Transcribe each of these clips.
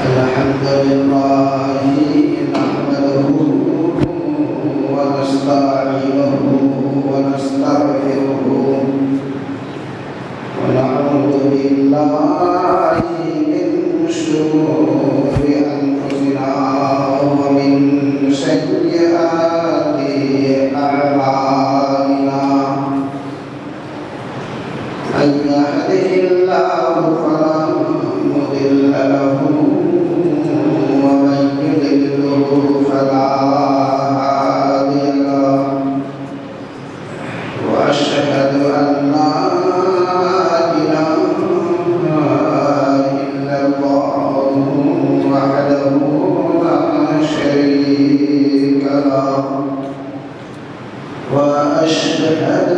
الحمد لله نحمده ونستعينه ونستغفره ونعوذ بالله من شرور أنفسنا ومن سيئات وأشهد أن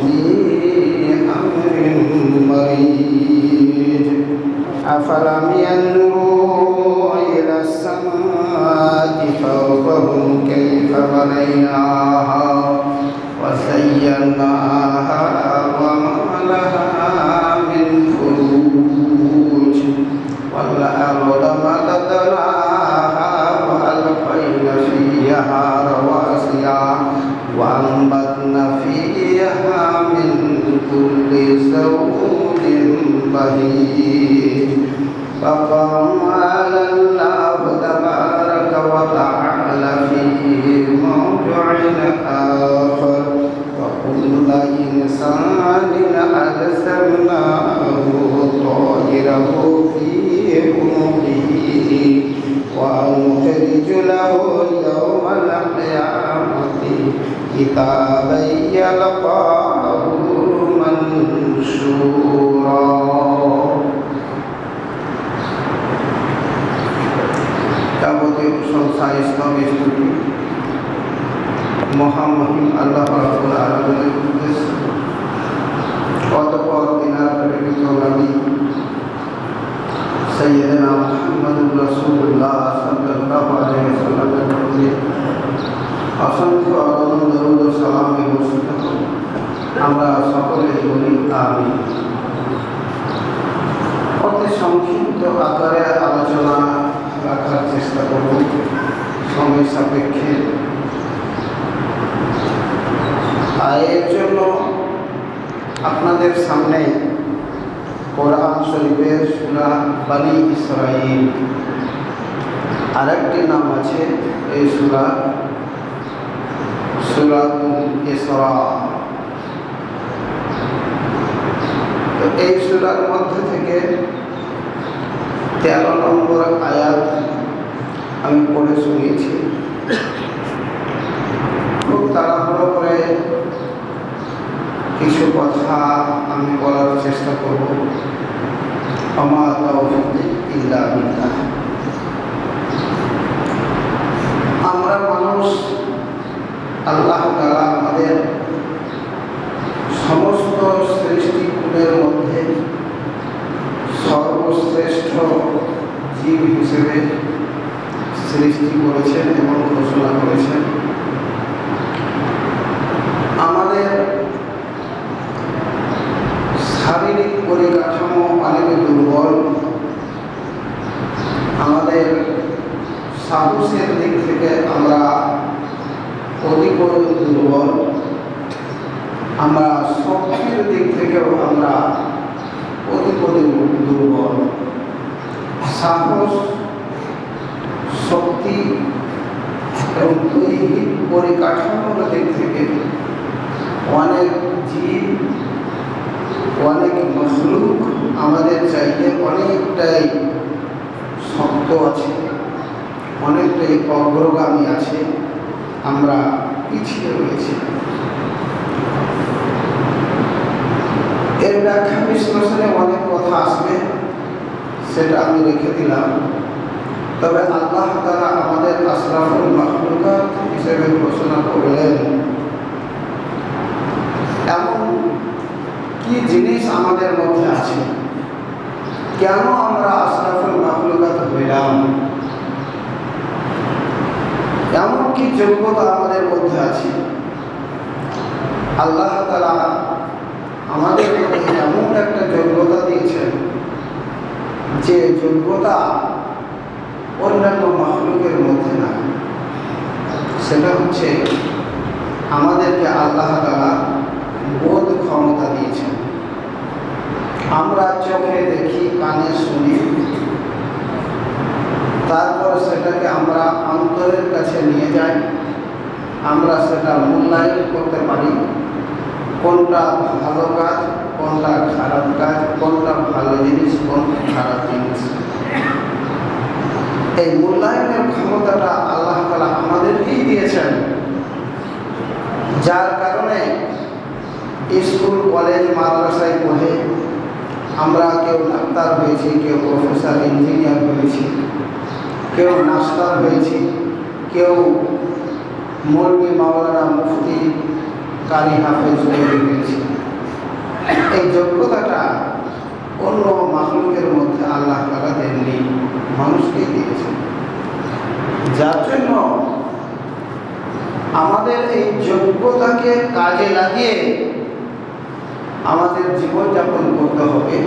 في أمر مريج أفلم ينظروا إلى السماء فوقهم كيف بنيناها وزيناها وما لها من فروج والأرض بهيج تبارك وتعالى في موضع آخر. وكل إنسان في له يوم القيامة يلقاه منشورا প্রশংসা ইসলামী স্তুতি মহামহিম আল্লাহ রাবুল আলমের উদ্দেশ্যে। অতপর দিনার প্রেরিত নবী অসংখ্য ও সালামে বর্ষিত আমরা সকলে বলি আমি অতি সংক্ষিপ্ত আকারে আলোচনা রাখার চেষ্টা করব। সময় সাপেক্ষে। আর এর জন্য আপনাদের সামনে কোরআন শরীফের সুরা বানি ইসরাইল আরেকটি নাম আছে, এই সুরা সুরাতুল ইসরা। এই সুরার মধ্যে থেকে তেরো নম্বর আয়াত আমি পড়ে শুনিয়েছি। খুব তাড়াহুড়ো করে কিছু কথা আমি বলার চেষ্টা করব। আমার ইল্লা আমরা মানুষ, আল্লাহ তাআলা আমাদের সমস্ত সৃষ্টিকুলের মধ্যে সর্বশ্রেষ্ঠ জীব হিসেবে সৃষ্টি করেছেন এবং ঘোষণা করেছেন আমাদের শারীরিক পরিকাঠামো অনেক দুর্বল আমাদের সাহসের দিক থেকে আমরা অধিক দুর্বল আমরা শক্তির দিক থেকেও আমরা অধিক দুর্বল সাহস, শক্তি এবং দৈহিক পরিকাঠামোর দিক থেকে অনেক জীব, অনেক মশলুক আমাদের চাইতে অনেকটাই শক্ত আছে, অনেকটাই অগ্রগামী আছে। আমরা পিছিয়ে রয়েছি। এর ব্যাখ্যা বিশ্লেষণে অনেক কথা আসবে, সেটা আমি রেখে দিলাম। তবে আল্লাহ তারা আমাদের মাহলুকাত হিসেবে ঘোষণা করলেন, এমন কি জিনিস আমাদের মধ্যে আছে? কেন আমরা আশরাফুল মাহলুকাত হইলাম এমন কি যোগ্যতা আমাদের মধ্যে আছে। আল্লাহ তালা আমাদের মধ্যে এমন একটা যোগ্যতা দিয়েছেন যে যোগ্যতা অন্যান্য মাহলুকের মধ্যে না। সেটা হচ্ছে আমাদেরকে আল্লাহ তালা বোধ ক্ষমতা দিয়েছেন। আমরা চোখে দেখি, কানে শুনি তারপর সেটাকে আমরা অন্তরের কাছে নিয়ে যাই। আমরা সেটা মূল্যায়ন করতে পারি। কোনটা ভালো কাজ, কোনটা খারাপ কাজ, কোনটা ভালো জিনিস, কোনটা খারাপ জিনিস। এই মূল্যায়নের ক্ষমতাটা আল্লাহ তালা আমাদেরকেই দিয়েছেন। যার কারণে স্কুল, কলেজ, মাদ্রাসায় পড়ে আমরা কেউ ডাক্তার হয়েছি, কেউ প্রফেসর, ইঞ্জিনিয়ার হয়েছি। কেউ মাস্টার হয়েছে, কেউ মৌলবী মাওলানা মুফতি কারি হাফেজ তৈরি হয়েছে এই যোগ্যতাটা অন্য মাহলুকের মধ্যে আল্লাহ তালা দেননি মানুষকে দিয়েছে যার জন্য আমাদের এই যোগ্যতাকে কাজে লাগিয়ে আমাদের জীবনযাপন করতে হবে।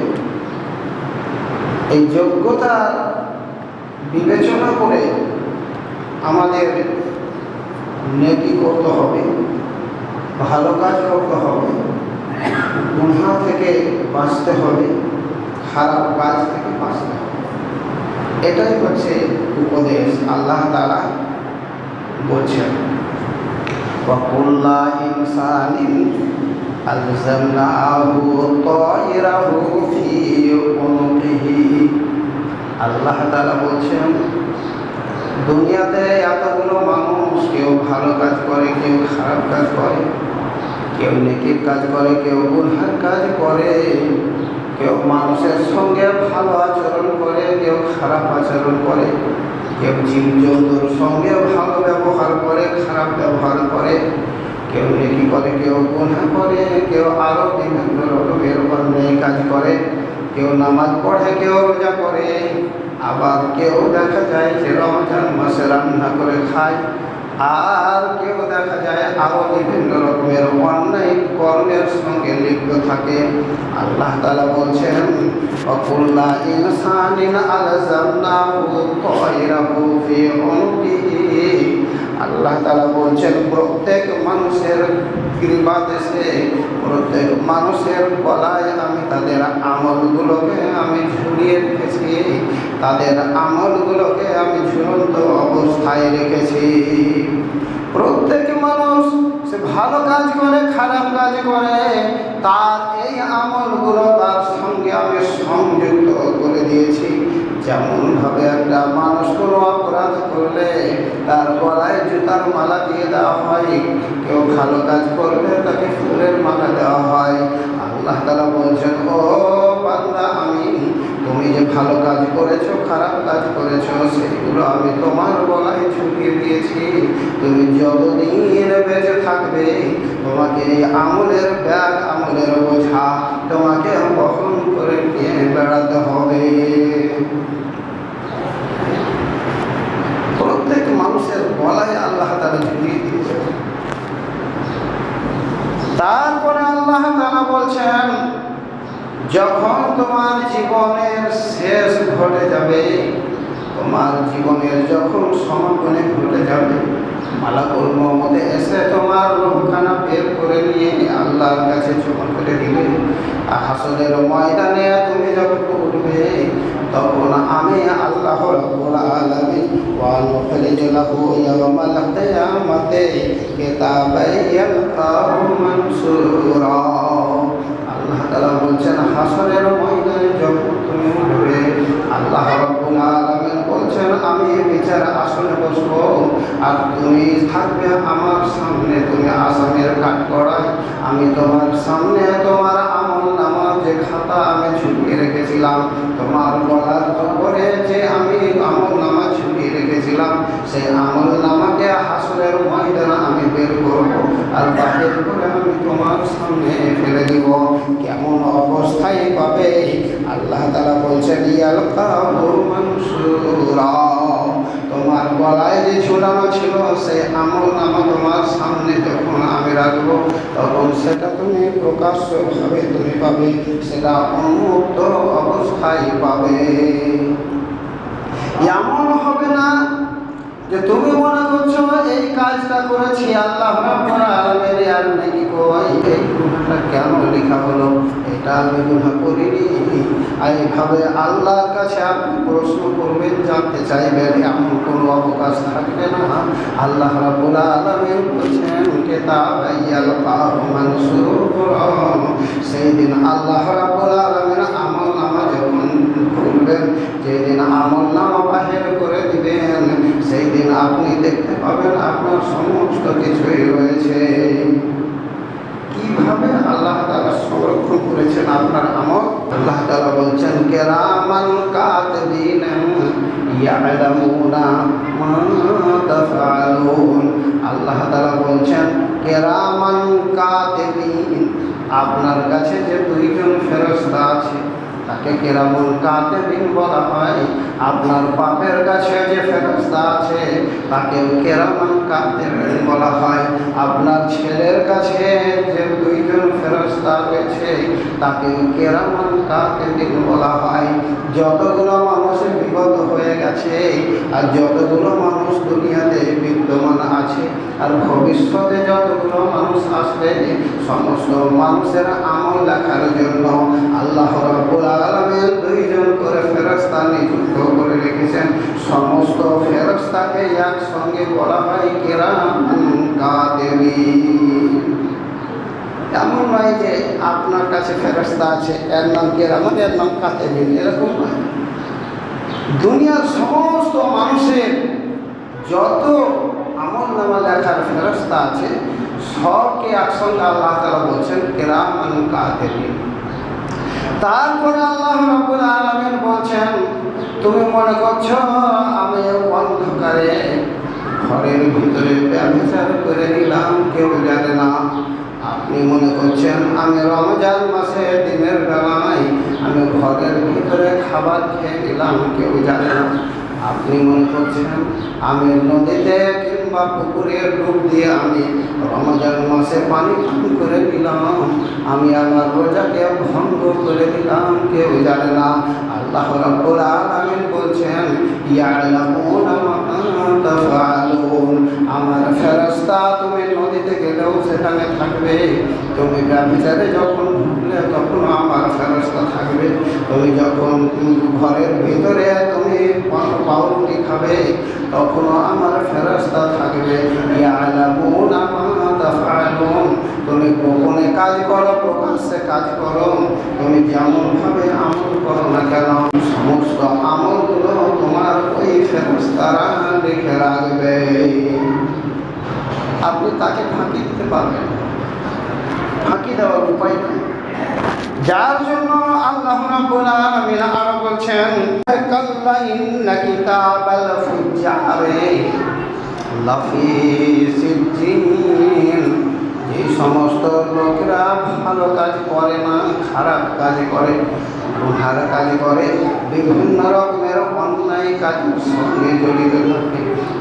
এই যোগ্যতা বিবেচনা করে আমাদের নেকি করতে হবে ভালো কাজ করতে হবে গুণা থেকে বাঁচতে হবে খারাপ কাজ থেকে বাঁচতে হবে এটাই হচ্ছে উপদেশ আল্লাহ তালা বলছেন وكل إنسان ألزمناه طائره في عنقه আল্লাহ তালা বলছেন, দুনিয়াতে এতগুলো মানুষ, কেউ ভালো কাজ করে, কেউ খারাপ কাজ করে, কেউ নেকির কাজ করে, কেউ গুনহার কাজ করে, কেউ মানুষের সঙ্গে ভালো আচরণ করে, কেউ খারাপ আচরণ করে, কেউ জীবজন্তুর সঙ্গে ভালো ব্যবহার করে, খারাপ ব্যবহার করে, কেউ নেকি করে, কেউ গুণা করে, কেউ আরও বিভিন্ন রকমের অন্যায় কাজ করে। কেউ নামাজ পড়ে, কেউ রোজা করে আবার কেউ দেখা যায় যে রমজান মাসে রান্না করে খায়। আর কেউ দেখা যায় আরও বিভিন্ন রকমের অন্যায় কর্মের সঙ্গে লিপ্ত থাকে। আল্লাহ তালা বলছেন অকুল্লা ইনসানিন আল্লাহ তালা বলছেন, প্রত্যেক মানুষের প্রত্যেক মানুষের গলায় আমি তাদের আমলগুলোকে আমি ঝুলিয়ে রেখেছি। তাদের আমলগুলোকে আমি ঝুলন্ত অবস্থায় রেখেছি। প্রত্যেক মানুষ সে ভালো কাজ করে, খারাপ কাজ করে, তার এই আমলগুলো তার সঙ্গে আমি সংযুক্ত করে দিয়েছি। যেমনভাবে একটা মানুষ কোনো অপরাধ করলে তার গলায় জুতার মালা দিয়ে দেওয়া হয়, কেউ ভালো কাজ করলে তাকে ফুলের মালা দেওয়া হয়। আল্লাহ তালা বলছেন, ও বান্দা আমি তুমি যে ভালো কাজ করেছ, খারাপ কাজ করেছ, সেগুলো আমি তোমার গলায় ঝুঁকিয়ে দিয়েছি। তুমি যতদিন বেঁচে থাকবে, তোমাকে এই আমলের ব্যাগ আমলের বোঝা তোমাকে বহন করে নিয়ে বেড়াতে হবে। প্রত্যেক মানুষের গলায় আল্লাহ তারা ঝুঁকিয়ে দিয়েছে। তারপরে আল্লাহ তারা বলছেন, যখন তোমার জীবনের শেষ ঘটে যাবে, তোমার জীবনের যখন সমাপনে ঘটে যাবে, মালাকুল মোহাম্মদে এসে তোমার রোহখানা বের করে নিয়ে আল্লাহর কাছে জমা করে দিবে। আর ময়দানে তুমি যখন উঠবে তখন আমি আল্লাহ রাব্বুল আলামিন। ওয়া নুখরিজ লাহু ইয়াওমাল কিয়ামাতি কিতাবান ইয়ালকাহু মানসুরা আল্লাহ তাআলা বলছেন, হাসরের ময়দানে যখন তুমি উঠবে, আল্লাহ রাব্বুল আলামিন বলছেন, আমি বিচার আসনে বসবো। আর তুমি থাকবে আমার সামনে, তুমি আসামের কাঠ করায় আমি তোমার সামনে, তোমার যে খাতা আমি ছুটিয়ে রেখেছিলাম, তোমার বলার উপরে যে আমি আমল নামা ছুটিয়ে রেখেছিলাম, সেই আমল নামাকে হাসরের ময়দানে আমি বের করব আর বাহির করে আমি তোমার সামনে ফেলে দিব। কেমন অবস্থায় পাবে? আল্লাহ তালা বলছেন, ইয়াল মানসুরা। তোমার গলায় যে ঝুলানো ছিল সেই আমল নামা তোমার সামনে যখন আমি রাখব, তখন সেটা তুমি প্রকাশ্যভাবে তুমি পাবে, সেটা উন্মুক্ত অবস্থায় পাবে। এমন হবে না যে তুমি মনে করছ এই কাজটা করেছি, আল্লাহ আলামিন আর নাকি কই? এই গুনাহটা কেন লেখা হলো? এটা আমি গুনাহ করিনি। এইভাবে আল্লাহর কাছে আপনি প্রশ্ন করবেন, জানতে চাইবেন, এমন কোনো অবকাশ থাকবে না। আল্লাহ রাব্বুল আলামিন বলছেন মানসুরা সেই দিন আল্লাহ রাব্বুল আলামিন আমল নামা যখন খুলবেন যেদিন আমল নামা বাহির করে সেই দিন আপনি দেখতে পাবেন আপনার সমস্ত কিছুই রয়েছে। কীভাবে আল্লাহ তাআলা সংরক্ষণ করেছেন আপনার আমল? আল্লাহ তাআলা বলছেন, কেরামান কাতবিন আল্লাহ তাআলা বলছেন, কেরামান কাতবিন, আপনার কাছে যে দুইজন ফেরেশতা আছে তাকে কেরামুল কাতেবিন বলা হয়। আপনার বাপের কাছে যে ফেরস্তা আছে তাকে কেরামান কাতেবিন বলা হয়। আপনার ছেলের কাছে যে দুইজন ফেরস্তা রয়েছে তাকে কেরামান কাতেবিন বলা হয়। যতগুলো মানুষের বিগত হয়ে গেছে, আর যতগুলো মানুষ দুনিয়াতে বিদ্যমান আছে, আর ভবিষ্যতে যতগুলো মানুষ আসবে, সমস্ত মানুষের আমল লেখার জন্য আল্লাহ রাব্বুল আলামিন দুইজন করে ফেরেশতা নিযুক্ত করে রেখেছেন। সমস্ত ফেরেশতাকে একসঙ্গে বলা হয় কেরাম কাতেবিন এমন নয় যে আপনার কাছে ফেরস্তা আছে, এর নাম কেরামত এর নাম কাতেবিন এরকম নয়। দুনিয়ার সমস্ত মানুষের যত আমল নামা লেখার ফেরস্তা আছে, সবকে একসঙ্গে আল্লাহ তালা বলছেন কেরামান কাতেবিন তারপরে আল্লাহ রাবুল আলমিন বলছেন, তুমি মনে করছ আমি অন্ধকারে ঘরের ভিতরে ব্যবচার করে নিলাম কেউ জানে না। আপনি মনে করছেন আমি রমজান মাসে দিনের বেলায় আমি ঘরের ভিতরে খাবার খেয়ে নিলাম, কেউ জানে না। আপনি মনে করছেন আমি নদীতে কিংবা পুকুরে ডুব দিয়ে আমি রমজান মাসে পানি পান করে দিলাম আমি আমার রোজাকে ভঙ্গ করে দিলাম, কেউ জানে না। আল্লাহ রাব্বুল আলামিন বলছেন আমার ফেরেশতা, তুমি নদীতে গেলেও সেখানে থাকবে। তুমি ব্যবচারে যখন তখন আমার ফেরস্তা থাকবে। তুমি যখন ঘরের ভিতরে তুমি পাউরুটি খাবে তখনও আমার ফেরস্তা থাকবে। তুমি গোপনে কাজ করো, প্রকাশ্যে কাজ করো। তুমি যেমনভাবে আমল করো না কেন, সমস্ত আমলগুলো তোমার ওই ফেরস্তারা লিখে রাখবে। আপনি তাকে ফাঁকি দিতে পারবেন ফাঁকি দেওয়ার উপায় নেই। যার জন্য আল্লাহ রাব্বুল আলামিন আরও বলছেন কাল্লা ইন্না কিতাবাল ফুজ্জারে লাফি সিজ্জিন। যে সমস্ত লোকেরা ভালো কাজ করে না, খারাপ কাজ করে গুহার কাজ করে, বিভিন্ন রকমের অন্যায় কাজের সঙ্গে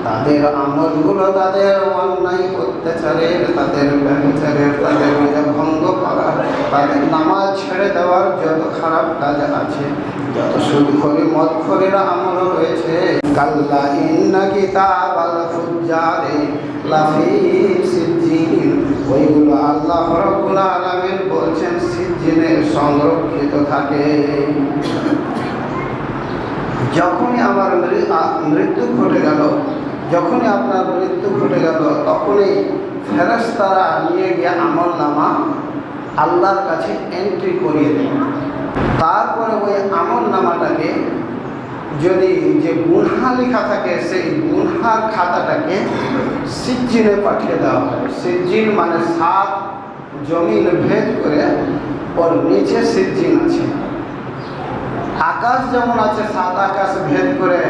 তাদের আমলগুলো তাদের অন্যায় অত্যাচারের, তাদের ব্যবচারের তাদের ভঙ্গ করা তাদের নামাজ ছেড়ে দেওয়ার যত খারাপ কাজ আছে, যত সুদখরি মদখরের আমল রয়েছে, কাল্লা ইন্না কিতাব আল ফুজ্জারে লাফি সিজ্জিন। ওইগুলো আল্লাহ রাব্বুল আলামিন বলছেন সিজ্জিনে সংরক্ষিত থাকে। যখনই আমার মৃত্যু ঘটে গেল, যখনই আপনার মৃত্যু ঘটে গেল, তখনই ফেরেশতারা নিয়ে গিয়ে আমল নামা আল্লাহর কাছে এন্ট্রি করিয়ে দেয়। তারপরে ওই আমল নামাটাকে যদি যে গুনহা লেখা থাকে, সেই গুনহার খাতাটাকে সিজ্জিনে পাঠিয়ে দেওয়া হয়। সিজ্জিন মানে সাত জমিন ভেদ করে ওর নিচে সিজ্জিন আছে। আকাশ যেমন আছে, সাত আকাশ ভেদ করে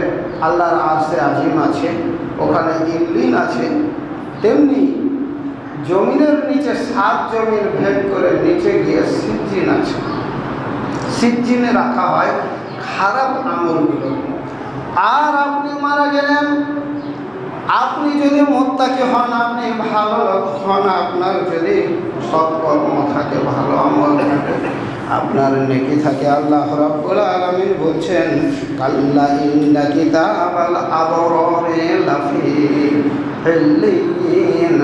আল্লাহর আরশে আজিম আছে, ওখানে ইল্লিন আছে, তেমনি জমিনের নিচে সাত জমিন ভেদ করে নিচে গিয়ে সিজ্জিন আছে। সিজ্জিনে রাখা হয় খারাপ আমলগুলো। আর আপনি মারা গেলেন, আপনি যদি মোত্তাকি হন, আপনি ভালো হন, আপনার যদি সৎকর্ম থাকে, ভালো আমল থাকে আপনার নেকি থাকে আল্লাহ রাব্বুল আলামিন বলছেন, কাল্লা ইন্না কিতাবাল আবরারে লাফি হিল্লিয়িন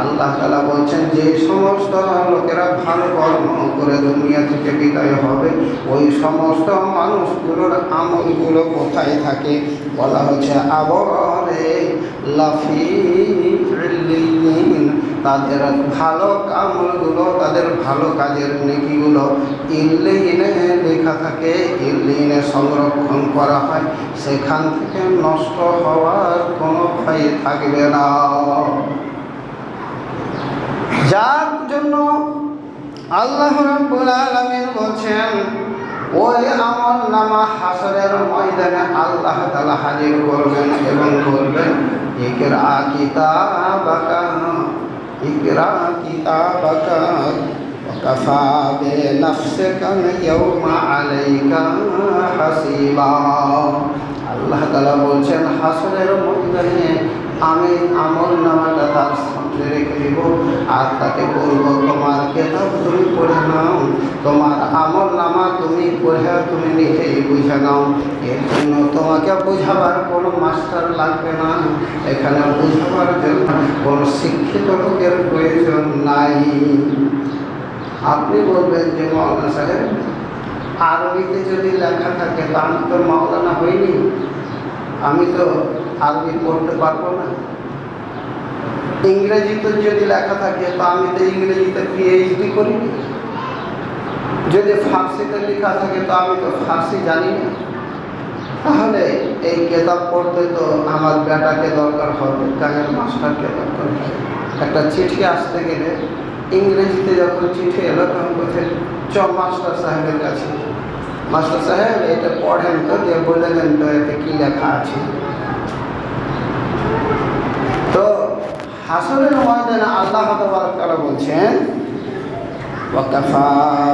আল্লাহ তাআলা বলছেন, যে সমস্ত লোকেরা ভালো কর্ম করে দুনিয়া থেকে বিদায় হবে, ওই সমস্ত মানুষগুলোর আমলগুলো কোথায় থাকে? বলা হচ্ছে আবরে লাফি তাদের ভালো আমলগুলো তাদের ভালো কাজের নেকিগুলো ইল্লিনে লেখা থাকে, ইল্লিনে সংরক্ষণ করা হয়। সেখান থেকে নষ্ট হওয়ার কোনো ভয় থাকবে না। যার জন্য আল্লাহ রাব্বুল আলামিন বলছেন, ওই আমল নামা হাসরের ময়দানে আল্লাহ তাআলা হাজির করবেন এবং বলবেন, ইকরা কিতাবাকা ইকরা কিতাবাকা وكفى بنفسك اليوم عليك حسيبا আল্লাহ তাআলা বলছেন হাসরের ময়দানে আমি আমল নামাটা তার সামনে রেখে দিব আর তাকে বলবো তোমার কেতাব তুমি পড়ে নাও তোমার আমল নামা তুমি পড়ে তুমি নিজেই বুঝে নাও এর জন্য তোমাকে বোঝাবার কোনো মাস্টার লাগবে না এখানে বোঝাবার জন্য কোনো শিক্ষিত লোকের প্রয়োজন নাই আপনি বলবেন যে মৌলানা সাহেব, আরবিতে যদি লেখা থাকে তা আমি তো মৌলানা হইনি আমি তো আরবি পড়তে পারব না। ইংরেজিতে যদি লেখা থাকে, তো আমি তো ইংরেজিতে পিএইচডি করিনি। যদি ফার্সিতে লেখা থাকে, তো আমি তো ফার্সি জানি না। তাহলে এই কেতাব পড়তে তো আমার বেটাকে দরকার হবে গানের মাস্টারকে দরকার একটা চিঠি আসতে গেলে ইংরেজিতে যখন চিঠি এলো তখন বলছে চ মাস্টার সাহেবের কাছে মাস্টার সাহেব এটা পড়েন তো দিয়ে বলে দেন তো এতে কী লেখা আছে তো হাসরের ময়দানে আল্লাহ তারা বলছেন وكفى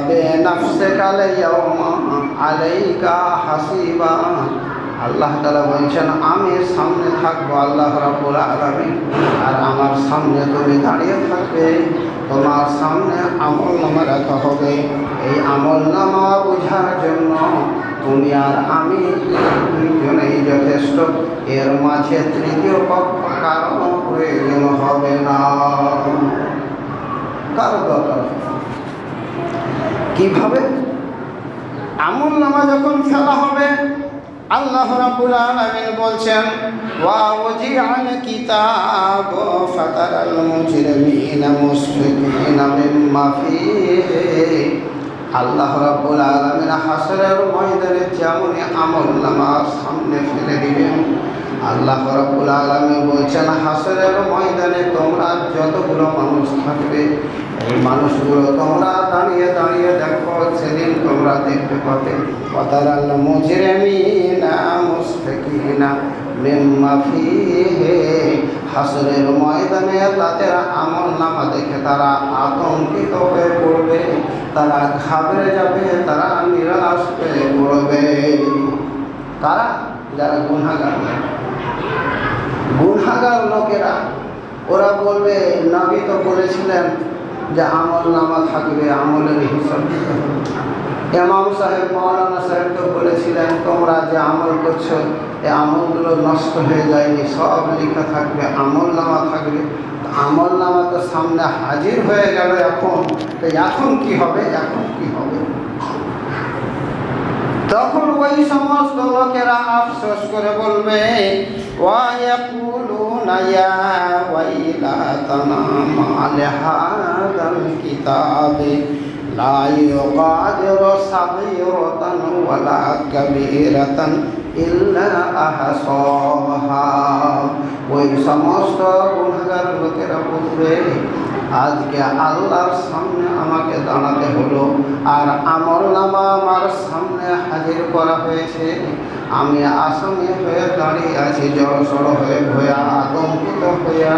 بنفسك اليوم عليك حسيبا আল্লাহ তালা বলছেন, আমি সামনে থাকব আল্লাহ রাবুল আলমী আর আমার সামনে তুমি দাঁড়িয়ে থাকবে, তোমার সামনে আমল নামা রাখা হবে। এই আমল নামা বোঝার জন্য তুমি আর আমি দুইজনেই যথেষ্ট। এর মাঝে তৃতীয় পক্ষ কারণ প্রয়োজন হবে না। কারও দরকার। কীভাবে? আমল নামা যখন ফেলা হবে আল্লাহ রাব্বুল আলামিন বলছেন আল্লাহ রাব্বুল আলামিন হাসরের ময়দানে যেমন আমল নামা সামনে ফেলে দিবেন আল্লাহ রাব্বুল আলামিন বলছেন, হাসরের ময়দানে তোমরা যতগুলো মানুষ থাকবে, এই মানুষগুলো তোমরা দাঁড়িয়ে দাঁড়িয়ে দেখো, সেদিন তোমরা দেখতে পাবে। অতারাল মুজরিমিনা, মুশফিকিনা, মিম্মা ফীহি। হাসরের ময়দানে তাদের আমল নামা দেখে তারা আতঙ্কিত হয়ে পড়বে, তারা ঘাবড়ে যাবে, তারা নিরাশ হয়ে পড়বে। তারা যারা গুনাগার গুনাগার লোকেরা, ওরা বলবে, নবী তো বলেছিলেন যে আমল নামা থাকবে আমলের হিসাব। এমাম সাহেব মৌলানা সাহেব তো বলেছিলেন, তোমরা যে আমল করছ এই আমলগুলো নষ্ট হয়ে যায়নি, সব লেখা থাকবে, আমল নামা থাকবে। আমল নামা তো সামনে হাজির হয়ে গেল এখন। তো এখন কি হবে? এখন কি হবে? তখন ওই সমস্ত লোকেরা আফসোস করে বলবে কিতাবে, লা ইউগাদিরু সাগীরাতান ওয়ালা কাবীরাতান ওই সমস্ত গুণাগার লোকেরা বলবে আজকে আল্লাহর সামনে আমাকে দাঁড়াতে হলো। আর আমল নামা আমার সামনে হাজির করা হয়েছে। আমি আসামি হয়ে দাঁড়িয়ে আছি, জড়সড় হয়ে, ভয়া আতঙ্কিত হইয়া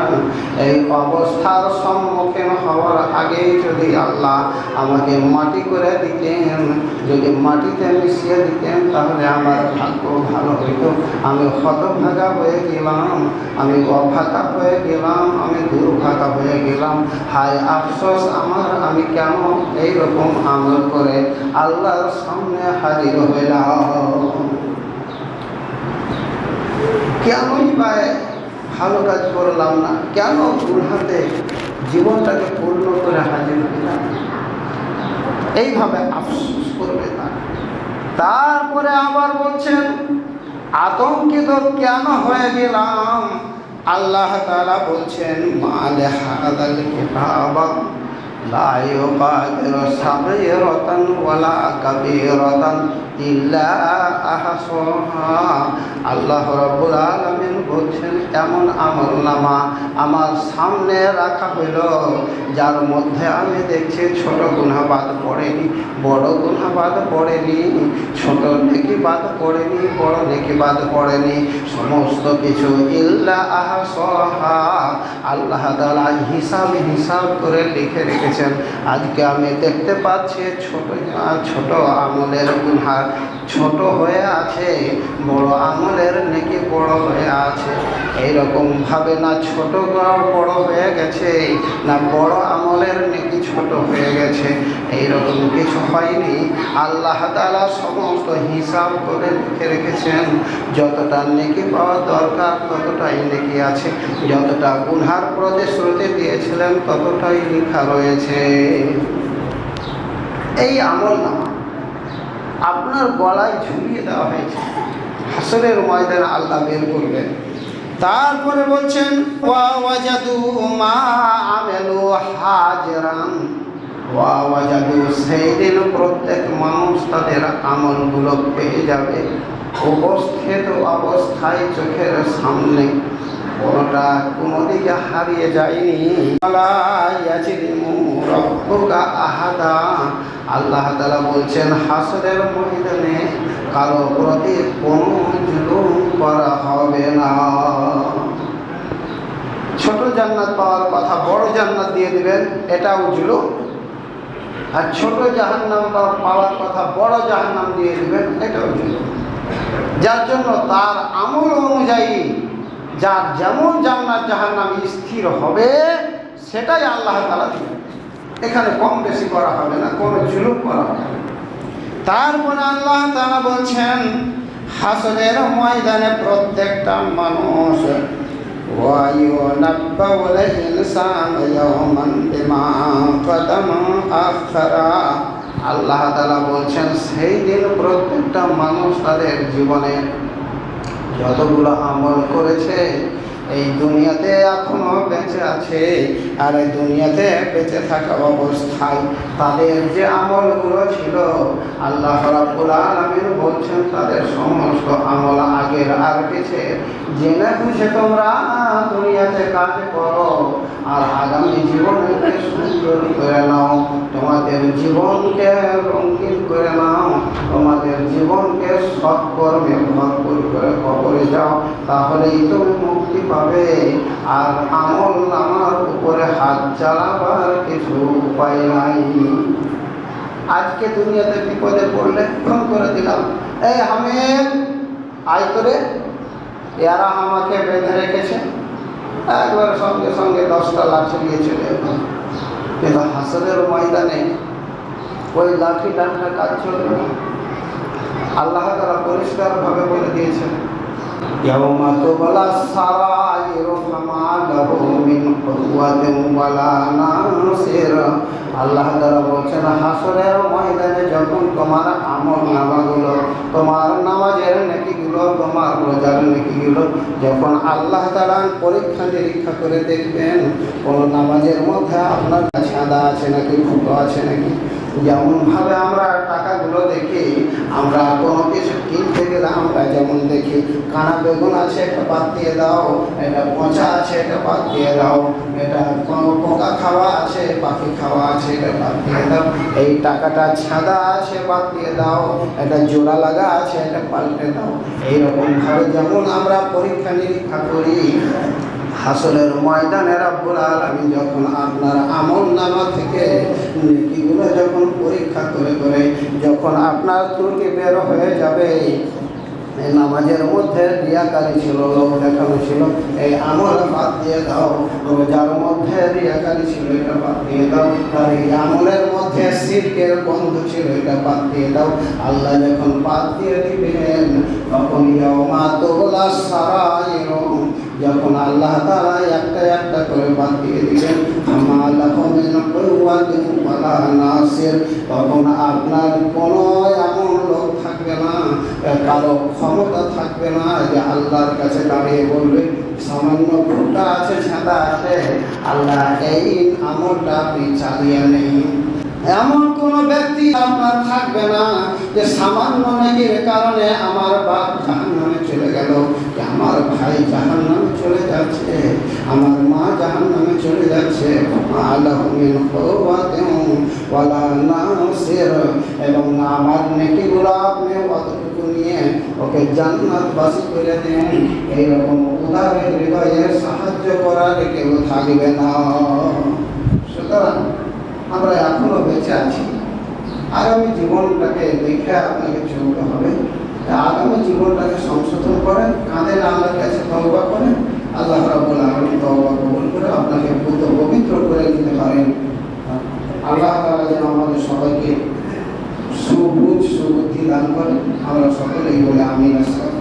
এই অবস্থার সম্মুখীন হওয়ার আগেই যদি আল্লাহ আমাকে মাটি করে দিতেন, যদি মাটিতে মিশিয়ে দিতেন, তাহলে আমার ভাগ্য ভালো হইত। আমি হতভাগা হয়ে গেলাম, আমি অভাগা হয়ে গেলাম, আমি দুর্ভাগা হয়ে গেলাম। হায় আফসোস আমার, আমি কেন এইরকম আমল করে আল্লাহর সামনে হাজির হইলাম। কেনই বা ভালো কাজ করলাম না? কেন গুনহাতে জীবনটাকে পূর্ণ করে হাজির হইলাম? এইভাবে আফসোস করবে না। তারপরে আবার বলছেন, আতঙ্কিত কেন হয়ে গেলাম? আল্লাহ তারা বলছেন মালে হাদাল কিতাবা লা ইউগাদিরু সাগীরাতান ওয়ালা কাবীরাতান। ইল্লা আহসাহা। আল্লাহ রাব্বুল আলামিন বলছেন, এমন আমল নামা আমার সামনে রাখা হইল, যার মধ্যে আমি দেখছি ছোট গুনাহ পড়েনি, বড় গুনাহ পড়েনি, ছোট নেকি বাদ পড়েনি, বড় নেকি বাদ পড়েনি, সমস্ত কিছু ইল্লা আহসাহা। আল্লাহ তাআলা হিসাব হিসাব করে লিখে রেখেছেন, আজকে আমি দেখতে পাচ্ছি ছোট ছোট আমলের গুনহার ছোট হয়ে আছে, বড় আমলের নেকি বড় হয়ে আছে। এইরকম ভাবে না ছোট বড় হয়ে গেছে, না বড় আমলের নেকি ছোট হয়ে গেছে। এইরকম কিছু হয়নি। আল্লাহ তাআলা সমস্ত হিসাব করে লিখে রেখেছেন, যতটা নেকি পাওয়া দরকার ততটাই নেকি আছে। যতটা গুনহার প্রতিশ্রুতি দিয়েছিলেন, ততটাই লেখা রয়েছে। এই আমল নামা আপনার গলায় ঝুলিয়ে দেওয়া হয়েছে। হাসরের ময়দান আল্লাহ বের করবেন। তারপরে বলছেন, ওয়া ওয়াজাদু মা আমেলু হাজরান। ওয়া ওয়াজাদু সেই দিন প্রত্যেক মানুষ তাদের আমলগুলো পেয়ে যাবে। উপস্থিত অবস্থায় চোখের সামনে কোনোটা কোনো দিকে হারিয়ে যায়নি। আহাদা। আল্লাহ তালা বলছেন, হাসরের ময়দানে কারও প্রতি কোনো জুলুম করা হবে না। ছোট জান্নাত পাওয়ার কথা বড় জান্নাত দিয়ে দিবেন, এটাও জুলুম। আর ছোট জাহান্নাম পাওয়ার কথা বড় জাহান্নাম দিয়ে দিবেন, এটাও জুলুম। যার জন্য তার আমল অনুযায়ী যার যেমন জান্নাত জাহার নামে স্থির হবে, সেটাই আল্লাহ তালা দিবেন। এখানে কম বেশি করা হবে না, কোনো জুলুম করা হবে না। তারপর আল্লাহ তালা বলছেন হাসনের ময়দানে প্রত্যেকটা মানুষ আল্লাহ বলছেন, সেই দিন প্রত্যেকটা মানুষ তাদের জীবনের যতগুলো আমল করেছে এই দুনিয়াতে এখনও বেঁচে আছে আর এই দুনিয়াতে বেঁচে থাকা অবস্থায় তাদের যে আমলগুলো ছিল, আল্লাহ রাব্বুল আলামিন বলছেন তাদের সমস্ত আমল আগের আর পিছে জেনে বুঝে তোমরা, দুনিয়াতে কাজ করো আর আগামী জীবনকে সুন্দর করে নাও। তোমাদের জীবনকে রঙিন করে নাও। তোমাদের জীবনকে সৎকর্মে ভরপুর করে কবরে যাও। তাহলেই তুমি মুক্তি পাবে। আর আমল আমার উপরে হাত চালাবার কিছু উপায় নাই। আজকে দুনিয়াতে বিপদে পড়লে ফোন করে দিলাম, এই হামেদ আয় করে এরা আমাকে বেঁধে রেখেছে। একবার সঙ্গে সঙ্গে দশটা লাঠি নিয়ে চলে এলো। কিন্তু হাসরের ময়দানে ওই লাঠি ডান্ডা কাজ চলবে না। আল্লাহ তারা পরিষ্কারভাবে বলে দিয়েছেন يوم تبلى السرائر فما له من قوة ولا ناصر আল্লাহ তারা বলছেন হাসরের ময়দানে যখন তোমার আমল নামাগুলো তোমার নামাজের নেকিগুলো তোমার রোজার নেকিগুলো যখন আল্লাহ তারা পরীক্ষা নিরীক্ষা করে দেখবেন কোন নামাজের মধ্যে আপনার সাদা আছে নাকি ফুটো আছে নাকি যেমনভাবে আমরা টাকাগুলো দেখি, আমরা কোনো কিছু কিনতে গেলে আমরা যেমন দেখি, কানা বেগুন আছে, একটা বাদ দিয়ে দাও এটা পচা আছে এটা বাদ দিয়ে দাও, এটা কোনো পোকা খাওয়া আছে, পাখি খাওয়া আছে, এটা বাদ দিয়ে দাও, এই টাকাটা ছাদা আছে, বাদ দিয়ে দাও এটা জোড়া লাগা আছে, এটা পাল্টে দাও, এইরকমভাবে যেমন আমরা পরীক্ষা নিরীক্ষা করি হাসলের ময়দানে রাব্বুল আলামিন যখন আপনার আমল নামা থেকে নেকিগুলো যখন পরীক্ষা করে করে যখন আপনার ত্রুটি বের হয়ে যাবে, এই নামাজের মধ্যে রিয়াকারি ছিল লোক দেখানো ছিল, এই আমল বাদ দিয়ে দাও, রোজার মধ্যে রিয়াকারি ছিল, এটা বাদ দিয়ে দাও, আর এই আমলের মধ্যে সিরকের বন্ধ ছিল, এটা বাদ দিয়ে দাও। আল্লাহ যখন বাদ দিয়ে দিবেন, তখন ইয়ামা তোলা সারাইরুম। যখন আল্লাহ তাআলা একটা একটা করে বাদ দিয়ে ওয়ালা তখন আপনার কোনো এমন লোক থাকবে না, কারও ক্ষমতা থাকবে না যে আল্লাহর কাছে দাঁড়িয়ে বলবে, সামান্য ভুট্টা আছে ছাদা আছে, আল্লাহ এই আমলটা আপনি চালিয়ে নেই এমন কোন ব্যক্তি আপনার থাকবে না যে সামান্য নেকির কারণে আমার বাপ জাহান নামে চলে গেল। আমার ভাই জাহান নামে চলে যাচ্ছে, আমার মা জাহান নামে চলে যাচ্ছে। এবং আমার নেকিগুলো আপনি অতটুকু নিয়ে ওকে জান্নাত বাসী করে দেন। এইরকম উদারের হৃদয়ের সাহায্য করার কেউ থাকবে না। সুতরাং আমরা এখনও বেঁচে আছি। আগামী জীবনটাকে দেখে আপনাকে চলতে হবে। আগামী জীবনটাকে সংশোধন করেন, কাঁধে আল্লাহর কাছে তওবা করেন। আল্লাহ রাবুল আলমী তওবা কবুল করে আপনাকে পুত পবিত্র করে দিতে পারেন। আল্লাহ তালা যেন আমাদের সবাইকে সুবুজ সুবুদ্ধি দান করেন। আমরা সকলেই বলে আমি আসসালামু